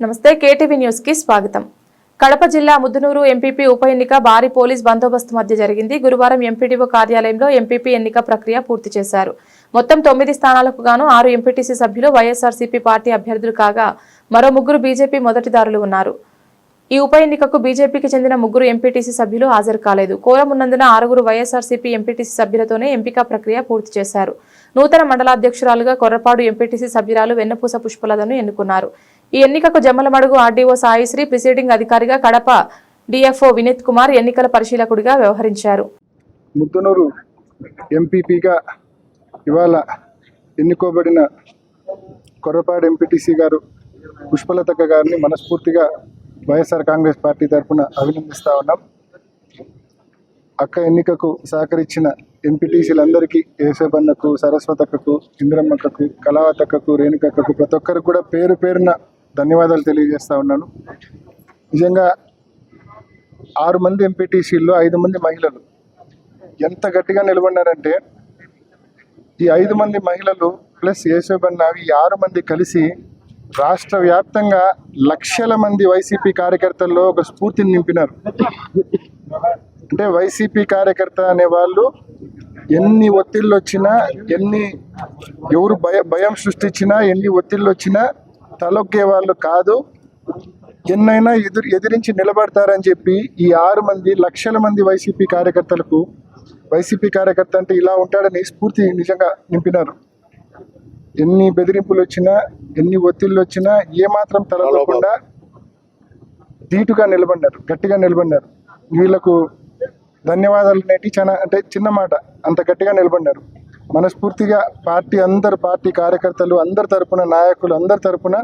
నమస్తే కేటీవీ న్యూస్కి స్వాగతం. కడప జిల్లా ముద్దునూరు ఎంపీపీ ఉప ఎన్నిక భారీ పోలీస్ బందోబస్తు మధ్య జరిగింది. గురువారం ఎంపీడీఓ కార్యాలయంలో ఎంపీపీ ఎన్నిక ప్రక్రియ పూర్తి చేశారు. మొత్తం తొమ్మిది స్థానాలకు గాను ఆరు ఎంపీటీసీ సభ్యులు వైఎస్ఆర్సీపీ పార్టీ అభ్యర్థులు కాగా మరో ముగ్గురు బీజేపీ మొదటిదారులు ఉన్నారు. ఈ ఉప ఎన్నికకు బీజేపీకి చెందిన ముగ్గురు ఎంపీటీసీ సభ్యులు హాజరు కాలేదు. కోరం ఉన్నందున ఆరుగురు వైఎస్ఆర్సీపీ ఎంపీటీసీ సభ్యులతోనే ఎంపిక ప్రక్రియ పూర్తి చేశారు. నూతన మండలాధ్యక్షురాలుగా కొర్రపాడు ఎంపీటీసీ సభ్యురాలు వెన్నపూస పుష్పలతను ఎన్నుకున్నారు. ఈ ఎన్నికకు జమ్మలమడుగు ఆర్డీఓ సాయిశ్రీ ప్రిసైడింగ్ అధికారిగా కడప డిఎఫ్ఓ వినీత్ కుమార్ ఎన్నికల పరిశీలకుడిగా వ్యవహరించారు. ముద్దునూరు ఎంపీపీగా ఇవాళ ఎన్నుకోబడిన కొర్రపాడు ఎంపీటీసీ గారు పుష్పలతక్క గారిని మనస్ఫూర్తిగా వైఎస్ఆర్ కాంగ్రెస్ పార్టీ తరఫున అభినందిస్తా ఉన్నాం. అక్క ఎన్నికకు సహకరించిన ఎంపీటీసీలందరికీ యేసబన్నకు సరస్వతక్కకు ఇంద్రమ్మక్కకు కళావతక్కకు రేణుకక్కకు ప్రతి ఒక్కరికి కూడా పేరు పేరున ధన్యవాదాలు తెలియజేస్తూ ఉన్నాను. నిజంగా ఆరు మంది ఎంపీటీసీల్లో ఐదు మంది మహిళలు ఎంత గట్టిగా నిలబడినారంటే ఈ ఐదు మంది మహిళలు ప్లస్ యేసోబన్న ఈ ఆరు మంది కలిసి రాష్ట్ర వ్యాప్తంగా లక్షల మంది వైసీపీ కార్యకర్తల్లో ఒక స్ఫూర్తిని నింపినారు. అంటే వైసీపీ కార్యకర్త అనే వాళ్ళు ఎన్ని ఒత్తిళ్ళు వచ్చినా ఎన్ని ఎవరు భయ భయం సృష్టించినా ఎన్ని ఒత్తిళ్ళు వచ్చినా తలొక్కే వాళ్ళు కాదు. ఎన్నైనా ఎదురు ఎదిరించి నిలబడతారని చెప్పి ఈ ఆరు మంది లక్షల మంది వైసీపీ కార్యకర్తలకు వైసీపీ కార్యకర్త అంటే ఇలా ఉంటాడని స్ఫూర్తి నిజంగా నింపినారు. ఎన్ని బెదిరింపులు వచ్చినా ఎన్ని ఒత్తిళ్ళు వచ్చినా ఏమాత్రం తలపకుండా ధీటుగా నిలబడినారు గట్టిగా నిలబడినారు. వీళ్ళకు ధన్యవాదాలు నేటి చాలా అంటే చిన్న మాట అంత గట్టిగా నిలబడినారు. మనస్ఫూర్తిగా పార్టీ అందరు పార్టీ కార్యకర్తలు అందరి తరపున నాయకులు అందరి తరపున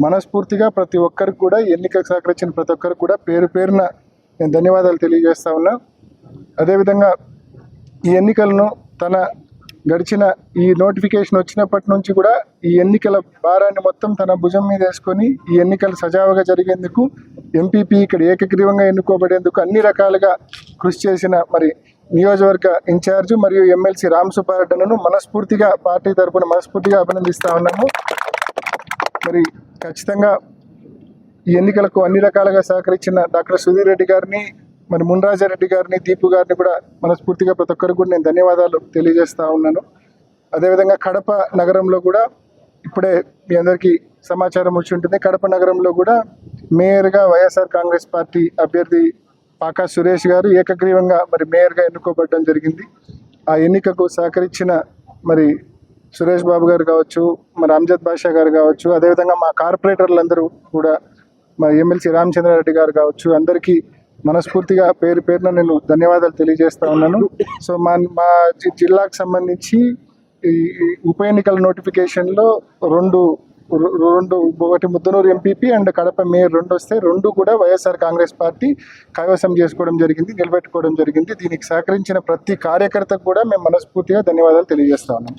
మనస్ఫూర్తిగా ప్రతి ఒక్కరికి కూడా ఈ ఎన్నికకు సహకరించిన ప్రతి ఒక్కరికి కూడా పేరు పేరున నేను ధన్యవాదాలు తెలియజేస్తా ఉన్నా. అదేవిధంగా ఈ ఎన్నికలను తన గడిచిన ఈ నోటిఫికేషన్ వచ్చినప్పటి నుంచి కూడా ఈ ఎన్నికల భారాన్ని మొత్తం తన భుజం మీద వేసుకొని ఈ ఎన్నికలు సజావుగా జరిగేందుకు ఎంపీపీ ఇక్కడ ఏకగ్రీవంగా ఎన్నుకోబడేందుకు అన్ని రకాలుగా కృషి చేసిన మరి నియోజకవర్గ ఇన్ఛార్జ్ మరియు ఎమ్మెల్సీ రామ్ సుబ్బారెడ్డిను మనస్ఫూర్తిగా పార్టీ తరఫున మనస్ఫూర్తిగా అభినందిస్తా ఉన్నాము. మరి ఖచ్చితంగా ఈ ఎన్నికలకు అన్ని రకాలుగా సహకరించిన డాక్టర్ సుధీర్ రెడ్డి గారిని మరి మున్రాజారెడ్డి గారిని దీపు గారిని కూడా మనస్ఫూర్తిగా ప్రతి ఒక్కరికి కూడా నేను ధన్యవాదాలు తెలియజేస్తూ ఉన్నాను. అదేవిధంగా కడప నగరంలో కూడా ఇప్పుడే మీ అందరికీ సమాచారం వచ్చి ఉంటుంది. కడప నగరంలో కూడా మేయర్గా వైఎస్ఆర్ కాంగ్రెస్ పార్టీ అభ్యర్థి పాకా సురేష్ గారు ఏకగ్రీవంగా మరి మేయర్గా ఎన్నుకోబడడం జరిగింది. ఆ ఎన్నికకు సహకరించిన మరి సురేష్ బాబు గారు కావచ్చు మరి అంజద్ బాషా గారు కావచ్చు అదేవిధంగా మా కార్పొరేటర్లందరూ కూడా మా ఎమ్మెల్సీ రామచంద్రారెడ్డి గారు కావచ్చు అందరికీ మనస్ఫూర్తిగా పేరు పేరున నేను ధన్యవాదాలు తెలియజేస్తా ఉన్నాను. సో మా మా జి- జిల్లాకు సంబంధించి ఈ ఉప ఎన్నికల నోటిఫికేషన్లో రెండు రెండు ఒకటి Muddanur MPP and Kadapa mayor రెండు వస్తే రెండు కూడా వైఎస్ఆర్ కాంగ్రెస్ పార్టీ కైవసం చేసుకోవడం జరిగింది నిలబెట్టుకోవడం జరిగింది. దీనికి సహకరించిన ప్రతి కార్యకర్తకు కూడా మేము మనస్ఫూర్తిగా ధన్యవాదాలు తెలియజేస్తా ఉన్నాం.